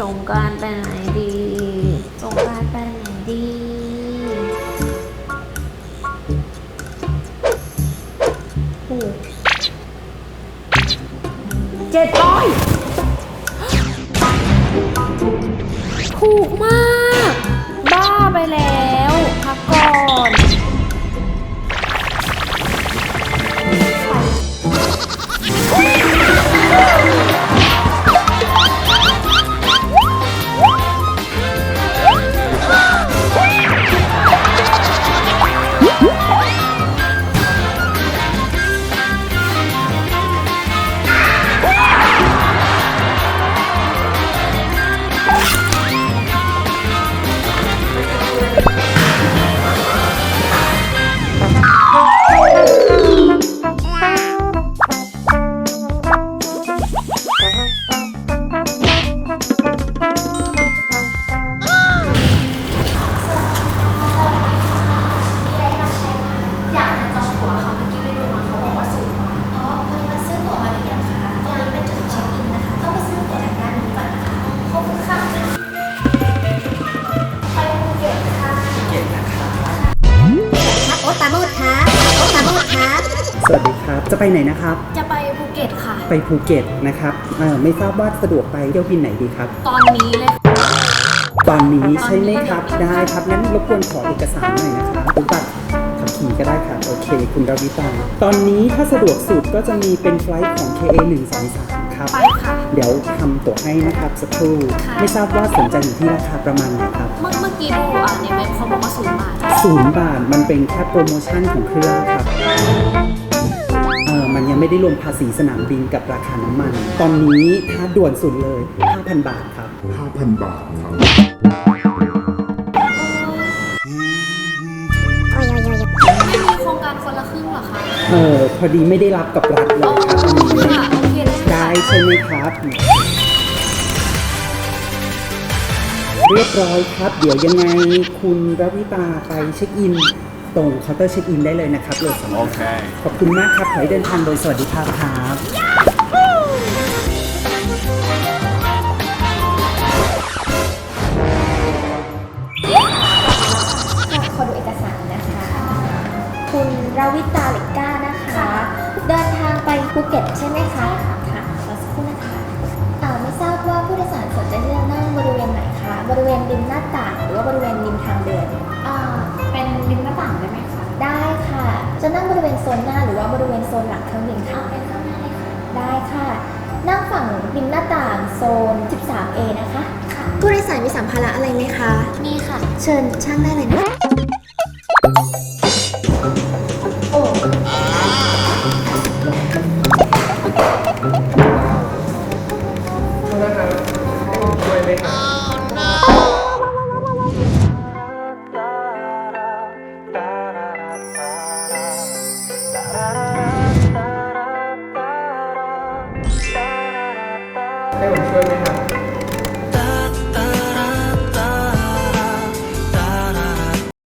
สงการไปไหนดี สงการไปไหนดีโอ้เจ็ดร้อยถูกมาก วัสดีครับ จะไปไหนนะครับ จะไปภูเก็ตค่ะ ไปภูเก็ตนะครับเอ่อไม่ทราบว่าสะดวกไปเที่ยวบินไหนดีครับ ตอนนี้เลย ตอนนี้ใช่ไหมครับ ได้ครับงั้นรบกวนขอเอกสารหน่อยนะครับหรือบัตรขับขี่ก็ได้ครับโอเค คุณดาวิตาตอนนี้ถ้าสะดวกสุดก็จะมีเป็นไฟลท์ของ KA 1 2 3ครับ ไปค่ะ เดี๋ยวทำตั๋วให้นะครับสักครู่ ค่ะ ไม่ทราบว่าสนใจอยู่ที่ราคาประมาณไหนครับ เมื่อเมื่อกี้ดูอะในเว็บเขาบอกว่าศูนย์บาท ศูนย์บาทมันเป็นแค่โปรโมชั่นของเครื่องครับเออมันยัง ไม่ได้รวมภาษีสนามบินกับราคาน้ำมัน ตอนนี้ถ้าด่วนสุดเลย 5,000 บาทครับ 5,000 บาทครับไม่มีโครงการคนละครึ่งเหรอคะ เออพอดีไม่ได้รับกับรัฐเลอ๋อยครับอันนี้ค่ะโอเคได้ได้ค่ะใช่ไหมครับ เรียบร้อยครับ เดี๋ยวยังไงคุณรวิตาไปเช็คอิน ตรงเคาน์เตอร์เช็คอินได้เลยนะครับโหลดสำโอเคขอบคุณมากครับ ขอให้เดินทางโดยสวัสดิภาพครับขอดูเอกสารนะคะ คุณราวิตาลิก้านะคะ เดินทางไปภูเก็ตใช่ไหมคะ จะนั่งบริเวณโซนหน้าหรือว่าบริเวณโซนหลังเครื่องบินคะเป็นข้างหน้าเลยค่ะได้ค่ะ นั่งฝั่งริมหน้าต่างโซน 13A นะคะค่ะผู้โดยสารมีสัมภาระอะไรไหมคะ มีค่ะ เชิญช่างได้เลยนะ 哎，我说一下